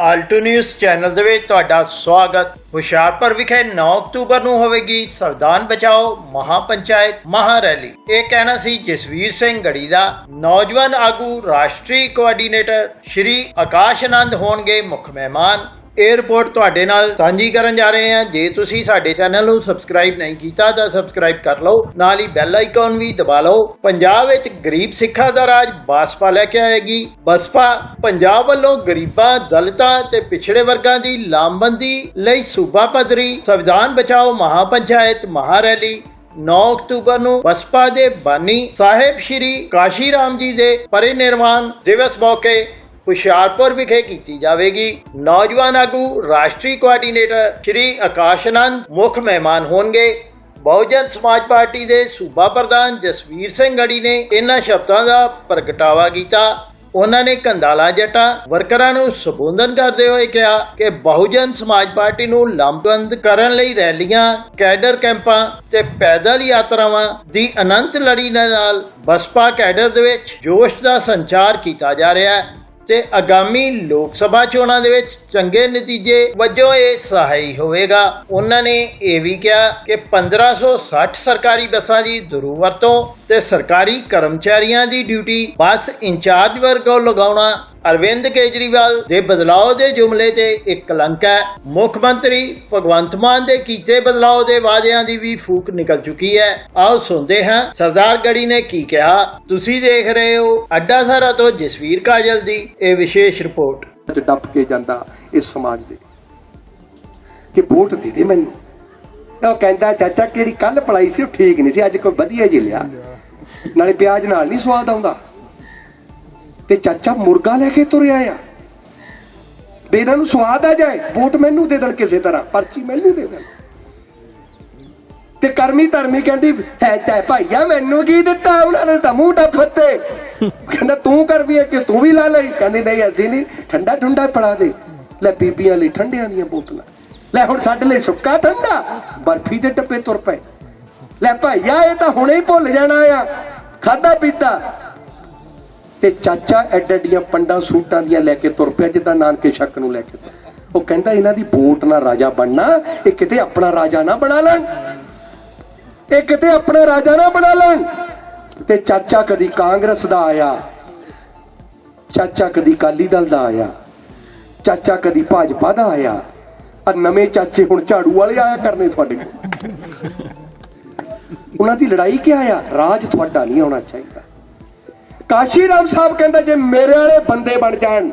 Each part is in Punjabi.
ਆਲਟੋ ਨਿਊਜ਼ ਚੈਨਲ ਦੇ ਵਿੱਚ ਤੁਹਾਡਾ ਸਵਾਗਤ। ਹੁਸ਼ਿਆਰਪੁਰ ਵਿਖੇ 9 ਅਕਤੂਬਰ ਨੂੰ ਹੋਵੇਗੀ ਸੰਵਿਧਾਨ ਬਚਾਓ ਮਹਾਪੰਚਾਇਤ ਮਹਾਰੈਲੀ। ਇਹ ਕਹਿਣਾ ਸੀ ਜਸਵੀਰ ਸਿੰਘ ਗੜੀ ਦਾ। ਨੌਜਵਾਨ ਆਗੂ ਰਾਸ਼ਟਰੀ ਕੋਆਰਡੀਨੇਟਰ ਸ਼੍ਰੀ ਆਕਾਸ਼ ਆਨੰਦ ਹੋਣਗੇ ਮੁੱਖ ਮਹਿਮਾਨ। ਇਹ ਰਿਪੋਰਟ ਤੁਹਾਡੇ ਨਾਲ ਸਾਂਝੀ ਕਰਨ ਜਾ ਰਹੇ ਹਾਂ। ਜੇ ਤੁਸੀਂ ਸਾਡੇ ਚੈਨਲ ਨੂੰ ਸਬਸਕ੍ਰਾਈਬ ਨਹੀਂ ਕੀਤਾ, ਤਾਂ ਸਬਸਕ੍ਰਾਈਬ ਕਰ ਲਓ। ਨਾਲ ਹੀ ਬੈਲ ਆਈਕਨ ਵੀ ਦਬਾ ਲਓ। ਪੰਜਾਬ ਵਿੱਚ ਗਰੀਬ ਸਿੱਖਾਂ ਦਾ ਰਾਜ ਬਾਸਪਾ ਲੈ ਕੇ ਆਏਗੀ। ਬਸਪਾ ਪੰਜਾਬ ਵੱਲੋਂ ਗਰੀਬਾਂ, ਦਲਿਤਾਂ ਤੇ ਪਿਛੜੇ ਵਰਗਾਂ ਦੀ ਲਾਮਬੰਦੀ ਲਈ ਸੂਬਾ ਪੱਧਰੀ ਸੰਵਿਧਾਨ ਬਚਾਓ ਮਹਾਪੰਚਾਇਤ ਮਹਾਰੈਲੀ। 9 ਅਕਤੂਬਰ ਨੂੰ ਬਸਪਾ ਦੇ ਬਾਨੀ ਸਾਹਿਬ ਸ਼੍ਰੀ ਕਾਸ਼ੀ ਰਾਮ ਜੀ ਦੇ ਪਰਿਨਿਰਵਾਣ ਦਿਵਸ ਮੌਕੇ ਹੁਸ਼ਿਆਰਪੁਰ ਵਿਖੇ ਕੀਤੀ ਜਾਵੇਗੀ। ਨੌਜਵਾਨ ਆਗੂ, ਰਾਸ਼ਟਰੀ ਕੋਆਰਡੀਨੇਟਰ ਸ਼੍ਰੀ ਆਕਾਸ਼ਨੰਦ ਮੁੱਖ ਮਹਿਮਾਨ ਹੋਣਗੇ। ਬਹੁਜਨ ਸਮਾਜ ਪਾਰਟੀ ਦੇ ਸੂਬਾ ਪ੍ਰਧਾਨ ਜਸਵੀਰ ਸਿੰਘ ਗੜੀ ਨੇ ਇਹਨਾਂ ਸ਼ਬਦਾਂ ਦਾ ਪ੍ਰਗਟਾਵਾ ਕੀਤਾ। ਉਹਨਾਂ ਨੇ ਕੰਦਾਲਾ ਜੱਟਾਂ ਵਰਕਰਾਂ ਨੂੰ ਸੰਬੋਧਨ ਕਰਦੇ ਹੋਏ ਕਿਹਾ ਕਿ ਬਹੁਜਨ ਸਮਾਜ ਪਾਰਟੀ ਨੂੰ ਲੰਬਬੰਦ ਕਰਨ ਲਈ ਰੈਲੀਆਂ, ਕੈਡਰ ਕੈਂਪਾਂ ਤੇ ਪੈਦਲ ਯਾਤਰਾਵਾਂ ਦੀ ਅਨੰਤ ਲੜੀ ਦੇ ਨਾਲ ਬਸਪਾ ਕੈਡਰ ਦੇ ਵਿੱਚ ਜੋਸ਼ ਦਾ ਸੰਚਾਰ ਕੀਤਾ ਜਾ ਰਿਹਾ ਹੈ। ਤੇ ਆਗਾਮੀ ਲੋਕ ਸਭਾ ਚੋਣਾਂ ਦੇ ਵਿੱਚ ਚੰਗੇ ਨਤੀਜੇ ਵਜੋਂ ਇਹ ਸਹਾਈ ਹੋਵੇਗਾ। ਉਹਨਾਂ ਨੇ ਇਹ ਵੀ ਕਿਹਾ ਕਿ 1560 ਸਰਕਾਰੀ ਬੱਸਾਂ ਦੀ ਦੁਰਵਰਤੋਂ ਤੇ ਸਰਕਾਰੀ ਕਰਮਚਾਰੀਆਂ ਦੀ ਡਿਊਟੀ ਬੱਸ ਇੰਚਾਰਜ ਵਰਗੋਂ ਲਗਾਉਣਾ ਅਰਵਿੰਦ ਕੇਜਰੀਵਾਲ ਦੇ ਬਦਲਾਅ ਦੇ ਜੁਮਲੇ ਤੇ ਇੱਕ ਕਲੰਕ ਹੈ। ਮੁੱਖ ਮੰਤਰੀ ਭਗਵੰਤ ਮਾਨ ਦੇ ਕੀਤੇ ਬਦਲਾਅ ਦੇ ਵਾਅਦਿਆਂ ਦੀ ਵੀ ਫੂਕ ਨਿਕਲ ਚੁੱਕੀ ਹੈ। ਆਓ ਸੁਣਦੇ ਹਾਂ, ਸਰਦਾਰ ਗੜੀ ਨੇ ਕੀ ਕਿਹਾ? ਤੁਸੀਂ ਦੇਖ ਰਹੇ ਹੋ ਅੱਡਾ ਸਾਰਾ ਤੋਂ ਜਸਵੀਰ ਕਾਜਲ ਦੀ ਇਹ ਵਿਸ਼ੇਸ਼ ਰਿਪੋਰਟ। ਚ ਡੱਪ ਕੇ ਜਾਂਦਾ ਇਸ ਸਮਾਜ ਦੇ। ਕਿ ਵੋਟ ਦੇ ਦੇ ਮੈਨੂੰ। ਉਹ ਕਹਿੰਦਾ, ਚਾਚਾ ਕਿਹੜੀ ਕੱਲ ਪੜਾਈ ਸੀ, ਉਹ ਠੀਕ ਨਹੀਂ ਸੀ, ਅੱਜ ਕੋਈ ਵਧੀਆ ਜੀ ਲਿਆ। ਨਾਲੇ ਪਿਆਜ਼ ਨਾਲ ਨਹੀਂ ਸਵਾਦ ਆਉਂਦਾ। ਤੇ ਚਾਚਾ ਮੁਰਗਾ ਲੈ ਕੇ ਤੁਰਿਆ ਆ। ਵੀ ਇਹਨਾਂ ਨੂੰ ਸਵਾਦ ਆ ਜਾਏ ਵੋਟ ਮੈਨੂੰ ਦੇ ਦੇਣ ਕਿਸੇ ਤਰ੍ਹਾਂ, ਪਰਚੀ ਮੈਨੂੰ ਦੇ ਦੇਣ। ਤੇ ਕਰਮੀ ਧਰਮੀ ਕਹਿੰਦੀ, ਹੈ ਚਾਹੇ ਭਾਈਆ ਮੈਨੂੰ ਕੀ ਦਿੱਤਾ, ਉਹਨਾਂ ਨੇ ਤਾਂ ਮੂੰਹ ਟੱਫਤੇ ਕਹਿੰਦਾ, ਤੂੰ ਕਰ ਵੀ ਕਿ ਤੂੰ ਵੀ ਲਾ ਲਈ। ਕਹਿੰਦੀ, ਨਹੀਂ, ਅਸੀਂ ਨਹੀਂ, ਠੰਡਾ ਠੰਡਾ ਪੜਾ ਦੇ। ਲੈ ਬੀਬੀਆਂ ਲਈ ਠੰਡਿਆਂ ਦੀਆਂ ਬੋਤਲਾਂ। ਲੈ ਹੁਣ ਸਾਡੇ ਲਈ ਸੁੱਕਾ ਠੰਡਾ, ਬਰਫੀ ਦੇ ਡੱਬੇ ਤੁਰ ਪਏ। ਲੈ ਭਾਈਆ, ਇਹ ਤਾਂ ਹੁਣੇ ਹੀ ਭੁੱਲ ਜਾਣਾ ਆ। ਖਾਦਾ ਪੀਤਾ। ਤੇ ਚਾਚਾ ਐਡ ਐਡੀਆਂ ਪੰਡਾਂ ਸੂਟਾਂ ਦੀਆਂ ਲੈ ਕੇ ਤੁਰ ਪਿਆ, ਜਿੱਦਾਂ ਨਾਨਕੇ ਸ਼ੱਕ ਨੂੰ ਲੈ ਕੇ। ਉਹ ਕਹਿੰਦਾ, ਇਹਨਾਂ ਦੀ ਵੋਟ ਨਾਲ ਰਾਜਾ ਬਣਨਾ, ਇਹ ਕਿਤੇ ਆਪਣਾ ਰਾਜਾ ਨਾ ਬਣਾ ਲੈਣ। ਇਹ ਕਿਤੇ ਆਪਣਾ ਰਾਜਾ ਨਾ ਬਣਾ ਲੈਣ। ਤੇ ਚਾਚਾ ਕਦੀ ਕਾਂਗਰਸ ਦਾ ਆਇਆ, ਚਾਚਾ ਕਦੀ ਕਾਲੀ ਦਲ ਦਾ ਆਇਆ, ਚਾਚਾ ਕਦੀ ਭਾਜਪਾ ਦਾ ਆਇਆ। ਆ ਨਵੇਂ ਚਾਚੇ ਹੁਣ ਝਾੜੂ ਵਾਲੇ ਆਇਆ ਕਰਨੇ ਤੁਹਾਡੇ ਕੋਲ। ਉਹਨਾਂ ਦੀ ਲੜਾਈ ਕਿਆ ਆ? ਰਾਜ ਤੁਹਾਡਾ ਨਹੀਂ ਆਉਣਾ ਚਾਹੀਦਾ। ਕਾਸ਼ੀ ਰਾਮ ਸਾਹਿਬ ਕਹਿੰਦਾ ਜੇ ਮੇਰੇ ਵਾਲੇ ਬੰਦੇ ਬਣ ਜਾਣ,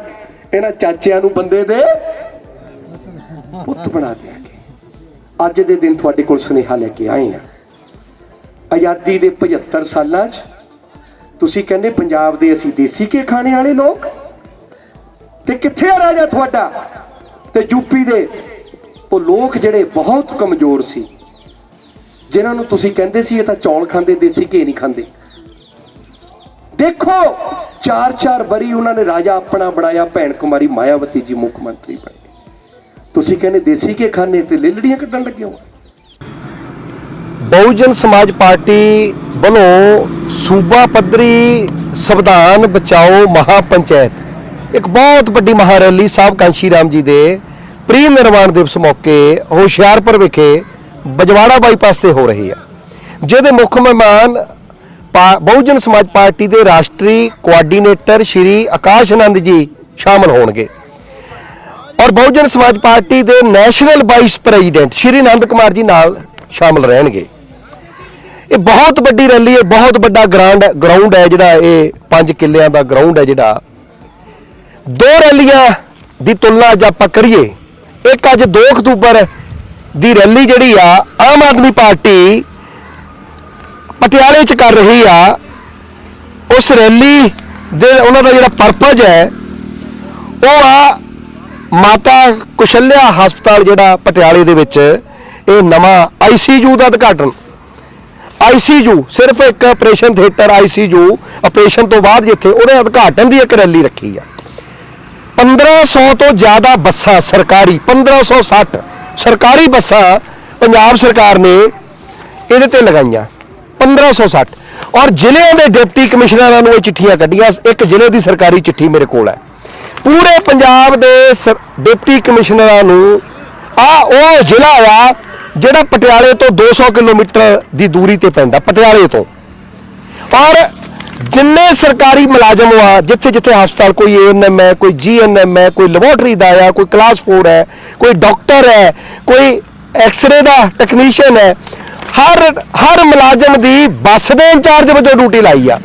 ਇਹਨਾਂ ਚਾਚਿਆਂ ਨੂੰ ਬੰਦੇ ਦੇ ਪੁੱਤ ਬਣਾ ਦਿਆਂਗੇ। ਅੱਜ ਦੇ ਦਿਨ ਤੁਹਾਡੇ ਕੋਲ ਸੁਨੇਹਾ ਲੈ ਕੇ ਆਏ ਆ ਆਜ਼ਾਦੀ ਦੇ 75 ਸਾਲਾਂ 'ਚ ਤੁਸੀਂ ਕਹਿੰਦੇ ਪੰਜਾਬ ਦੇ ਅਸੀਂ ਦੇਸੀ ਕੇ ਖਾਣੇ ਵਾਲੇ ਲੋਕ? ਤੇ ਕਿੱਥੇ ਆ ਰਾਜਾ ਤੁਹਾਡਾ? ਤੇ ਯੂਪੀ ਦੇ ਉਹ ਲੋਕ ਜਿਹੜੇ ਬਹੁਤ ਕਮਜ਼ੋਰ ਸੀ, ਜਿਨ੍ਹਾਂ ਨੂੰ ਤੁਸੀਂ ਕਹਿੰਦੇ ਸੀ ਇਹ ਤਾਂ ਚੌਲ ਖਾਂਦੇ, ਦੇਸੀ ਘੇ ਨਹੀਂ ਖਾਂਦੇ। ਦੇਖੋ, ਚਾਰ ਚਾਰ ਬਰੀ ਉਹਨਾਂ ਨੇ ਰਾਜਾ ਆਪਣਾ ਬਣਾਇਆ, ਭੈਣ ਕੁਮਾਰੀ ਮਾਇਆਵਤੀ ਜੀ ਮੁੱਖ ਮੰਤਰੀ ਬਣੇ। ਤੁਸੀਂ ਕਹਿੰਦੇ ਦੇਸੀ ਘੇ ਖਾਣੇ ਤੇ ਲਿਲੜੀਆਂ ਕੱਢਣ ਲੱਗੇ ਹੋ। ਬਹੁਜਨ ਸਮਾਜ ਪਾਰਟੀ ਵੱਲੋਂ ਸੂਬਾ ਪੱਧਰੀ ਸੰਵਿਧਾਨ ਬਚਾਓ ਮਹਾਪੰਚਾਇਤ। ਇੱਕ ਬਹੁਤ ਵੱਡੀ ਮਹਾਰੈਲੀ ਸਾਹਿਬ ਕਾਂਸ਼ੀ ਰਾਮ ਜੀ ਦੇ ਪ੍ਰੀ ਨਿਰਵਾਣ ਦਿਵਸ ਮੌਕੇ ਹੁਸ਼ਿਆਰਪੁਰ ਵਿਖੇ ਬਜਵਾੜਾ ਬਾਈਪਾਸ ਤੇ ਹੋ ਰਹੀ ਹੈ। ਜਿਹਦੇ ਮੁੱਖ ਮਹਿਮਾਨ ਬਹੁਜਨ ਸਮਾਜ ਪਾਰਟੀ ਦੇ ਰਾਸ਼ਟਰੀ ਕੋਆਰਡੀਨੇਟਰ ਸ਼੍ਰੀ ਆਕਾਸ਼ ਆਨੰਦ ਜੀ ਸ਼ਾਮਲ ਹੋਣਗੇ। ਔਰ ਬਹੁਜਨ ਸਮਾਜ ਪਾਰਟੀ ਦੇ national vice president Shri Anand Kumar ji ਨਾਲ ਸ਼ਾਮਲ ਰਹਿਣਗੇ। ਇਹ ਬਹੁਤ ਵੱਡੀ ਰੈਲੀ ਹੈ, ਬਹੁਤ ਵੱਡਾ ਗਰਾਊਂਡ ਗਰਾਊਂਡ ਹੈ ਜਿਹੜਾ ਇਹ ਪੰਜ ਕਿੱਲਿਆਂ ਦਾ ਗਰਾਊਂਡ ਹੈ ਜਿਹੜਾ। ਦੋ ਰੈਲੀਆਂ ਦੀ ਤੁਲਨਾ ਅੱਜ ਆਪਾਂ ਕਰੀਏ, ਇੱਕ ਅੱਜ 2 ਅਕਤੂਬਰ ਦੀ ਰੈਲੀ ਜਿਹੜੀ ਆ, ਆਮ ਆਦਮੀ ਪਾਰਟੀ ਪਟਿਆਲੇ 'ਚ ਕਰ ਰਹੀ ਆ, ਉਸ ਰੈਲੀ ਦੇ ਉਹਨਾਂ ਦਾ ਜਿਹੜਾ ਪਰਪਸ ਹੈ, ਉਹ ਆ ਮਾਤਾ ਕੁਸ਼ਲਿਆ ਹਸਪਤਾਲ ਜਿਹੜਾ ਪਟਿਆਲੇ ਦੇ ਵਿੱਚ, ਇਹ ਨਵਾਂ ਆਈਸੀਯੂ ਦਾ ਉਦਘਾਟਨ। ਆਈਸੀਯੂ ਸਿਰਫ ਇੱਕ ਆਪਰੇਸ਼ਨ ਥੀਏਟਰ ਆਈਸੀਯੂ ਆਪਰੇਸ਼ਨ ਤੋਂ ਬਾਅਦ ਜਿੱਥੇ ਉਹਦੇ ਉਦਘਾਟਨ ਦੀ ਇੱਕ ਰੈਲੀ ਰੱਖੀ ਆ। 1500 ਤੋਂ ਜ਼ਿਆਦਾ ਬੱਸਾਂ ਸਰਕਾਰੀ 1560 ਸਰਕਾਰੀ ਬੱਸਾਂ ਪੰਜਾਬ ਸਰਕਾਰ ਨੇ ਇਹਦੇ ਤੇ ਲਗਾਈਆਂ। 1560 ਔਰ ਜ਼ਿਲ੍ਹਿਆਂ ਦੇ ਡਿਪਟੀ ਕਮਿਸ਼ਨਰਾਂ ਨੂੰ ਇਹ ਚਿੱਠੀਆਂ ਕੱਢੀਆਂ। ਇੱਕ ਜ਼ਿਲ੍ਹੇ ਦੀ ਸਰਕਾਰੀ ਚਿੱਠੀ ਮੇਰੇ ਕੋਲ ਹੈ। ਪੂਰੇ ਪੰਜਾਬ ਦੇ ਸ- ਡਿਪਟੀ ਕਮਿਸ਼ਨਰਾਂ ਨੂੰ ਆ, ਉਹ ਜ਼ਿਲ੍ਹਾ ਆ ਜਿਹੜਾ ਪਟਿਆਲੇ ਤੋਂ 200 ਕਿਲੋਮੀਟਰ ਦੀ ਦੂਰੀ ਤੇ ਪੈਂਦਾ, ਪਟਿਆਲੇ ਤੋਂ। ਔਰ ਜਿੰਨੇ ਸਰਕਾਰੀ ਮੁਲਾਜ਼ਮ ਆ, ਜਿੱਥੇ ਜਿੱਥੇ ਹਸਪਤਾਲ, ਕੋਈ ਏਐਨਐਮ ਹੈ, ਕੋਈ ਜੀਐਨਐਮ ਹੈ, ਕੋਈ ਲੈਬੋਰਟਰੀ ਦਾ ਆ, ਕੋਈ ਕਲਾਸ 4 ਹੈ, ਕੋਈ ਡਾਕਟਰ ਹੈ, ਕੋਈ ਐਕਸ-ਰੇ ਦਾ ਟੈਕਨੀਸ਼ੀਅਨ ਹੈ ਹਰ ਹਰ ਮੁਲਾਜ਼ਮ ਦੀ ਬੱਸ ਦੇ ਇੰਚਾਰਜ ਵਜੋਂ ਡਿਊਟੀ ਲਾਈ ਆ।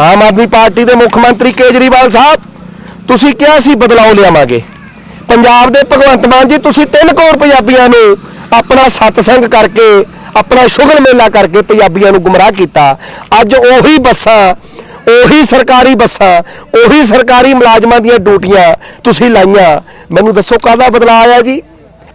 ਆਮ ਆਦਮੀ ਪਾਰਟੀ ਦੇ ਮੁੱਖ ਮੰਤਰੀ ਕੇਜਰੀਵਾਲ ਸਾਹਿਬ, ਤੁਸੀਂ ਕਿਹਾ ਸੀ ਬਦਲਾਅ ਲਿਆਵਾਂਗੇ। ਪੰਜਾਬ ਦੇ ਭਗਵੰਤ ਮਾਨ ਜੀ, ਤੁਸੀਂ 3 ਕਰੋੜ ਪੰਜਾਬੀਆਂ ਨੂੰ ਆਪਣਾ ਸਤਸੰਗ ਕਰਕੇ, ਆਪਣਾ ਸ਼ੁਗਲ ਮੇਲਾ ਕਰਕੇ ਪੰਜਾਬੀਆਂ ਨੂੰ ਗੁੰਮਰਾਹ ਕੀਤਾ। ਅੱਜ ਉਹੀ ਬੱਸਾਂ, ਉਹੀ ਸਰਕਾਰੀ ਬੱਸਾਂ, ਉਹੀ ਸਰਕਾਰੀ ਮੁਲਾਜ਼ਮਾਂ ਦੀਆਂ ਡਿਊਟੀਆਂ ਤੁਸੀਂ ਲਾਈਆਂ। ਮੈਨੂੰ ਦੱਸੋ ਕਾਹਦਾ ਬਦਲਾਅ ਆਇਆ ਜੀ?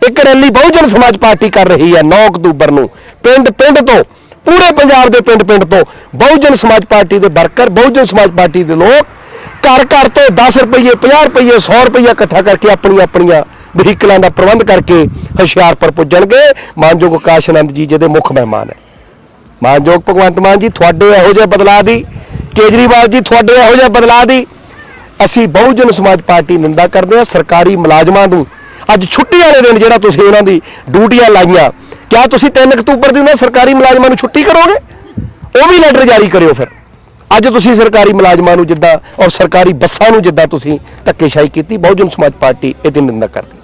ਇੱਕ ਰੈਲੀ ਬਹੁਜਨ ਸਮਾਜ ਪਾਰਟੀ ਕਰ ਰਹੀ ਹੈ 9 ਅਕਤੂਬਰ ਨੂੰ। ਪਿੰਡ ਪਿੰਡ ਤੋਂ, ਪੂਰੇ ਪੰਜਾਬ ਦੇ ਪਿੰਡ ਪਿੰਡ ਤੋਂ ਬਹੁਜਨ ਸਮਾਜ ਪਾਰਟੀ ਦੇ ਵਰਕਰ, ਬਹੁਜਨ ਸਮਾਜ ਪਾਰਟੀ ਦੇ ਲੋਕ ਘਰ ਘਰ ਤੋਂ 10 ਰੁਪਏ 50 ਰੁਪਏ 100 ਰੁਪਏ ਇਕੱਠਾ ਕਰਕੇ ਆਪਣੀਆਂ ਆਪਣੀਆਂ ਵਹੀਕਲਾਂ ਦਾ ਪ੍ਰਬੰਧ ਕਰਕੇ ਹੁਸ਼ਿਆਰਪੁਰ ਪੁੱਜਣਗੇ। ਮਾਨਯੋਗ ਆਕਾਸ਼ ਆਨੰਦ ਜੀ, ਜਿਹਦੇ ਮੁੱਖ ਮਹਿਮਾਨ ਹੈ। ਮਾਨਯੋਗ ਭਗਵੰਤ ਮਾਨ ਜੀ, ਤੁਹਾਡੇ ਇਹੋ ਜਿਹੇ ਬਦਲਾਅ ਦੀ, ਕੇਜਰੀਵਾਲ ਜੀ, ਤੁਹਾਡੇ ਇਹੋ ਜਿਹੇ ਬਦਲਾਅ ਦੀ ਅਸੀਂ ਬਹੁਜਨ ਸਮਾਜ ਪਾਰਟੀ ਨਿੰਦਾ ਕਰਦੇ ਹਾਂ। ਸਰਕਾਰੀ ਮੁਲਾਜ਼ਮਾਂ ਨੂੰ ਅੱਜ ਛੁੱਟੀ ਵਾਲੇ ਦਿਨ ਜਿਹੜਾ ਤੁਸੀਂ ਉਹਨਾਂ ਦੀ ਡਿਊਟੀਆਂ ਲਾਈਆਂ, ਕਿਆ ਤੁਸੀਂ 3 ਅਕਤੂਬਰ ਦੀ ਉਹਨਾਂ ਸਰਕਾਰੀ ਮੁਲਾਜ਼ਮਾਂ ਨੂੰ ਛੁੱਟੀ ਕਰੋਗੇ? ਉਹ ਵੀ ਲੈਟਰ ਜਾਰੀ ਕਰਿਓ ਫਿਰ। ਅੱਜ ਤੁਸੀਂ ਸਰਕਾਰੀ ਮੁਲਾਜ਼ਮਾਂ ਨੂੰ ਜਿੱਦਾਂ ਔਰ ਸਰਕਾਰੀ ਬੱਸਾਂ ਨੂੰ ਜਿੱਦਾਂ ਤੁਸੀਂ ਧੱਕੇਸ਼ਾਹੀ ਕੀਤੀ, ਬਹੁਜਨ ਸਮਾਜ ਪਾਰਟੀ ਇਹਦੀ ਨਿੰਦਾ ਕਰਦੀ।